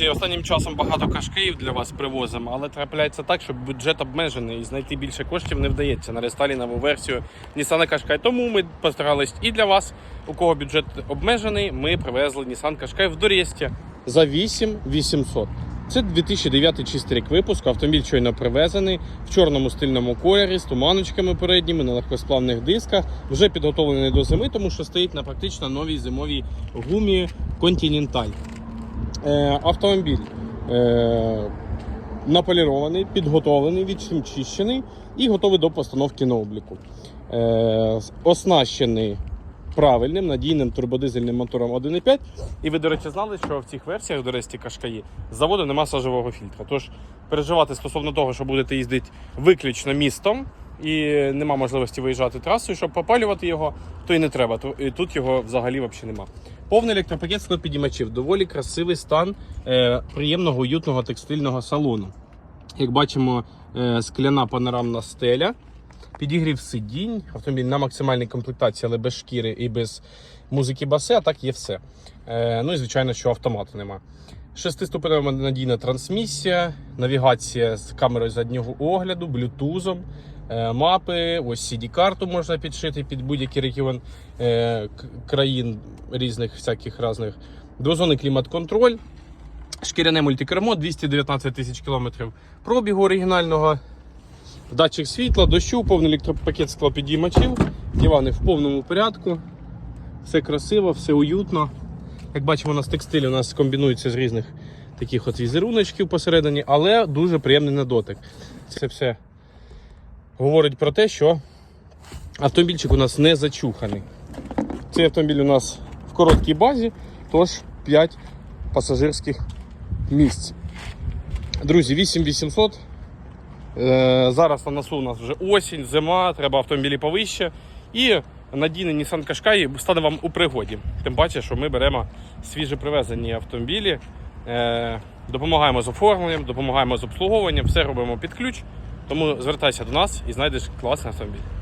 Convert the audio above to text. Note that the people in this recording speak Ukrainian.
Останнім часом багато кашкеїв для вас привозимо, але трапляється так, що бюджет обмежений і знайти більше коштів не вдається на рестайлінову версію Nissan Qashqai. Тому ми постарались і для вас, у кого бюджет обмежений, ми привезли Nissan Qashqai в Дорєсті за 8 800. Це 2009 чистий рік випуску. Автомобіль щойно привезений в чорному стильному кольорі з туманочками передніми на легкосплавних дисках. Вже підготовлений до зими, тому що стоїть на практично новій зимовій гумі Continental. Е, автомобіль е, наполірований, підготовлений, відчищений і готовий до постановки на обліку. Е, оснащений правильним надійним турбодизельним мотором 1.5. І ви, до речі, знали, що в цих версіях до Ресті Кашкаї заводу нема сажового фільтра. Тож переживати стосовно того, що будете їздити виключно містом і нема можливості виїжджати трасою, щоб попалювати його, то і не треба. Тут його взагалі взагалі нема. Повний електропакет підіймачів, доволі красивий стан е, приємного уютного текстильного салону. Як бачимо, е, скляна панорамна стеля, підігрів сидінь, автомобіль на максимальній комплектації, але без шкіри і без музики баси, а так є все. Е, ну і звичайно, що автомату нема. Шестиступенева надійна трансмісія, навігація з камерою заднього огляду, блютузом, е, мапи, ось CD-карту можна підшити під будь-який регіон е, країн різних всяких різних. Двозонний клімат-контроль, шкіряне мультикермо, 219 тисяч кілометрів пробігу оригінального. Датчик світла, дощу, повний електропакет склопідіймачів, дивани в повному порядку. Все красиво, все уютно. Як бачимо, у нас текстиль у нас комбінується з різних таких от візеруночків посередині, але дуже приємний на дотик. Це все говорить про те, що автомобільчик у нас не зачуханий. Цей автомобіль у нас в короткій базі, тож 5 пасажирських місць. Друзі, 8800. Е, зараз на носу у нас вже осінь, зима, треба автомобілі повище. І надійний Nissan Qashqai стане вам у пригоді. Тим паче, що ми беремо свіже привезені автомобілі, е, допомагаємо з оформленням, допомагаємо з обслуговуванням, все робимо під ключ. Тому звертайся до нас і знайдеш класний автомобіль.